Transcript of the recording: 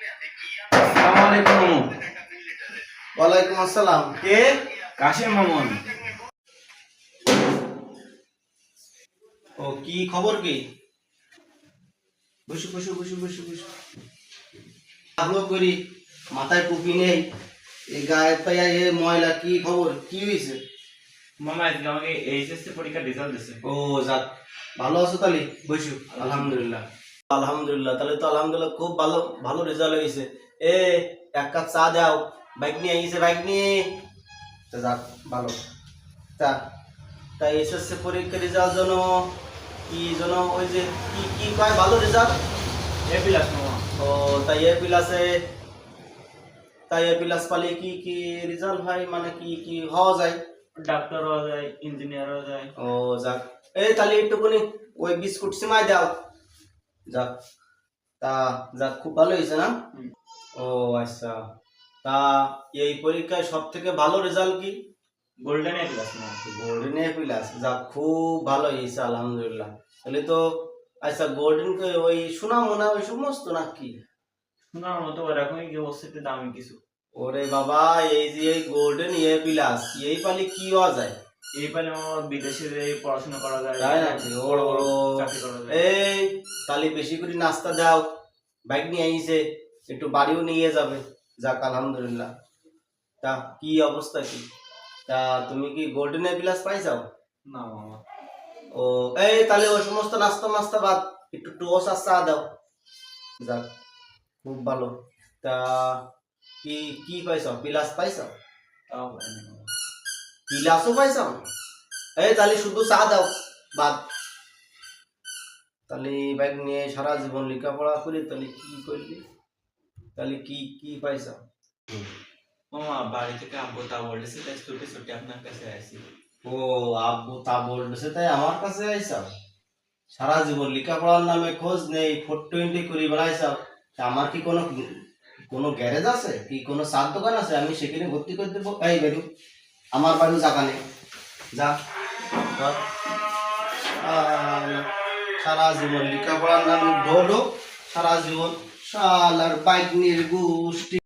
আসসালামু ওয়ালাইকুম আসসালাম। কে? কাশেম মামুন। ও কি খবর কি? বসু বসু বসু বসু বসু। ভালো করি মাথায় টুপি নেই এই গায়ে এ ময়লা কি খবর? কি হয়েছে? মামা আজকে আমাকে এইচএসসি পরীক্ষার রেজাল্ট দিছে। ও যাক ভালো আছো তাহলে? বসু আলহামদুলিল্লাহ। আলহামদুলিল্লাহ তাহলে তো আলহামদুলিল্লাহ খুব ভালো ভালো রেজাল্ট হয়েছে। এ এক কাপ চা দাও। বাইক নিয়ে আইছে বাইক নিয়ে। তা যাক ভালো। তা তাই এসএসসি পরীক্ষার রেজাল্ট জন্য কি জন্য ওই যে কি কি কয় ভালো রেজাল্ট এ বিলাস মামা ও তাই এ প্লাসে তাই এ প্লাস পালে কি কি রেজাল্ট হয়? মানে কি কি হওয়া যায়? ডাক্তার হওয়া যায় ইঞ্জিনিয়ার হওয়া যায়। ও যাক। এই তাহলে একটুখানি ওই বিস্কুট সিমাই দাও। যাক তা যাক খুব ভালো হয়েছে না? ও আচ্ছা। তা এই পরীক্ষায় সব থেকে ভালো রেজাল্ট কি? গোল্ডেন এ প্লাস মামা গোল্ডেন এ প্লাস যাক খুব ভালো হয়েছে আলহামদুলিল্লাহ। তাহলে তো আচ্ছা গোল্ডেন ওই সোনা মোনা ওই সমস্ত নাকি শোনার মতো ওরকমই অবস্থিতে দামি কিছু? ওরে বাবা এই যে এই গোল্ডেন এ প্লাস এই পালি কি হওয়া যায়? এই পালে মামা বিদেশে পড়াশোনা করা যায় তাই নাকি? বড় বড়। চাকরি করা যায়। তাহলে বেশি করে নাস্তা দাও। বাইক নিয়ে আইছে একটু বাড়িও নিয়ে যাবে। যাক আলহামদুলিল্লাহ। তা কি অবস্থা কি? তা তুমি কি গোল্ডেন এ প্লাস পাইছাও না মামা। ও এই তাহলে ওই সমস্ত নাস্তা মাস্তা বাদ একটু টোস আর চা দাও। যাক খুব ভালো। তা কি কি পাইছাও প্লাস পাইছাও তাও পারিনি মামা। প্লাসও পাইছাও এই তাহলে শুধু চা দাও বাদ। তাহলে বাইক নিয়ে সারা জীবন লেখাপড়া করি তাহলে কি করলি তাহলে কি কি পাইছাও মামা বাড়ি থেকে আব্বু তা বলেছে তাই ছুটি ছুটি আপনার কাছে আসি ও আব্বু তা বলছে তাই আমার কাছে আইসাও সারা জীবন লেখাপড়ার নামে খোঁজ নেই ফোর টোয়েন্টি করে বেড়াইছাও আমার কি কোনো কোনো গ্যারেজ আছে? কি কোনো সার দোকান আছে? আমি সেখানে ভর্তি করে দেবো। এই বেরু আমার বাড়ি জায়গা নেই। যা সারা জীবন লেখাপড়ার নামে ঢোলো সারা জীবন শালার বাইক নিয়ে গোষ্ঠী।